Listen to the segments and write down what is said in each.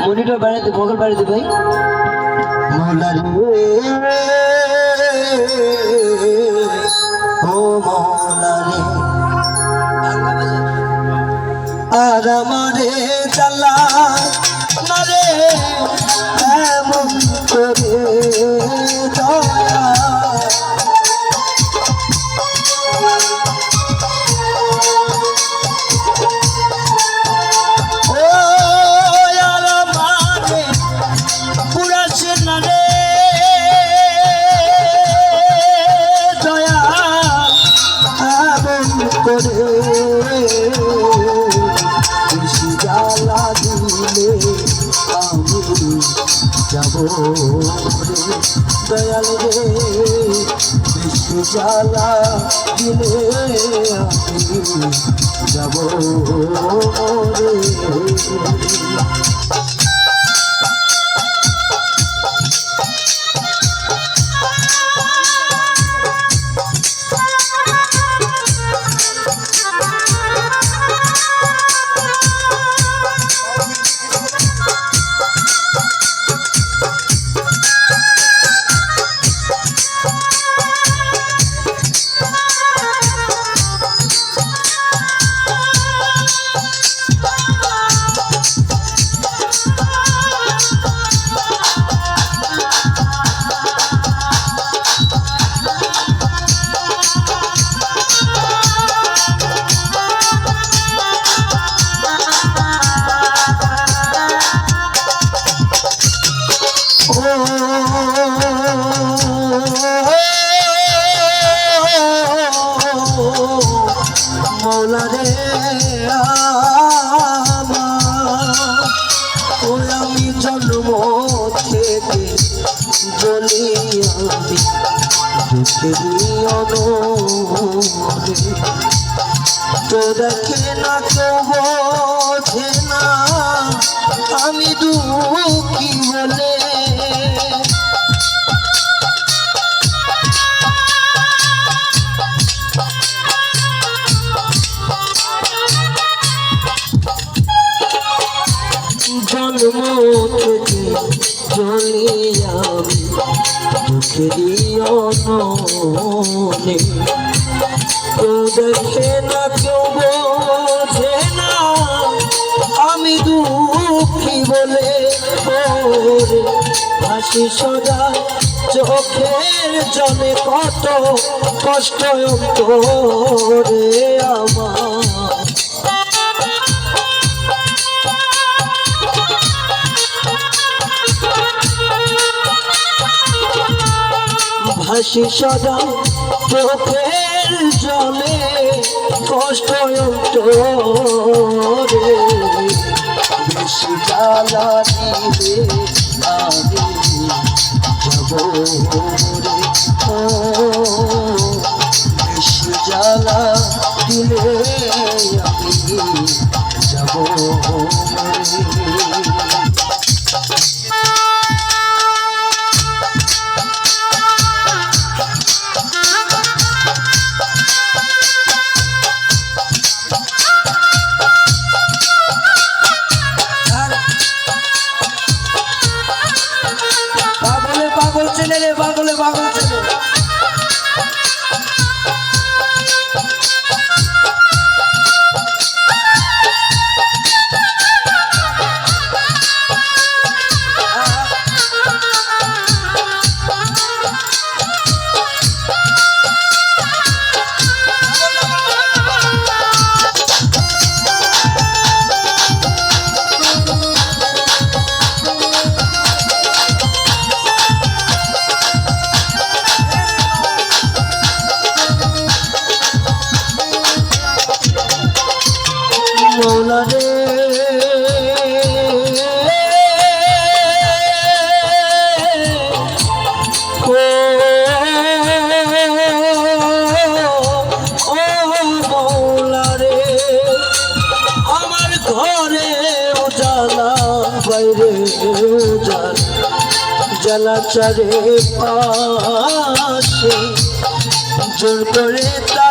Monitor বাড়াতে ভোগল বাড়াতে ভাই। ও চালা রে এমন করে। আমি যাব রে দয়াল রে বেশি জ্বালা দিলে যাব রে। মৌলা রে আমি জন্ম থেকে বলি আমি। দুঃখেরই অনরে তো না কেউ না, আমি দুঃখী বলে থেকে চলি আমি দেখে না কেউ আমি দুঃখী বলে হাসি সদা চোখের জলে কত কষ্ট আমার। ভাসি সদা চোখের জলে কষ্ট বেশি জ্বালা ও বেশি জ্বালা দিলে আমি মৌলা রে। বাইরে উজালা। জ্বালা চারে পাশে জোর করে তাড়াইলে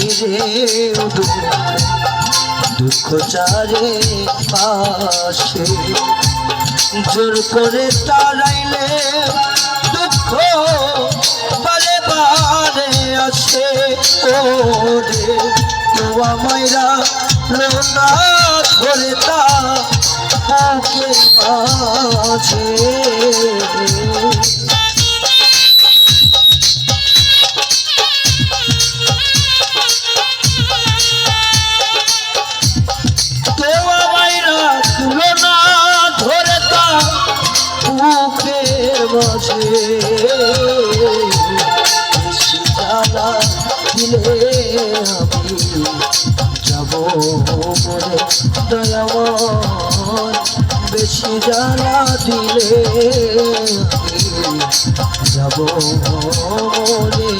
সে দুঃখ চারে পাশে। জোর করে তারাইলে দুঃখ বারে বারে আসে। ওরে, নোয়া মাইরা লোনা ধরে তা বুকে বুকের বেশি জ্বালা দিলে আমি যাব বলে দয়াময় বেশি জ্বালা দিলে আমি যাব বলে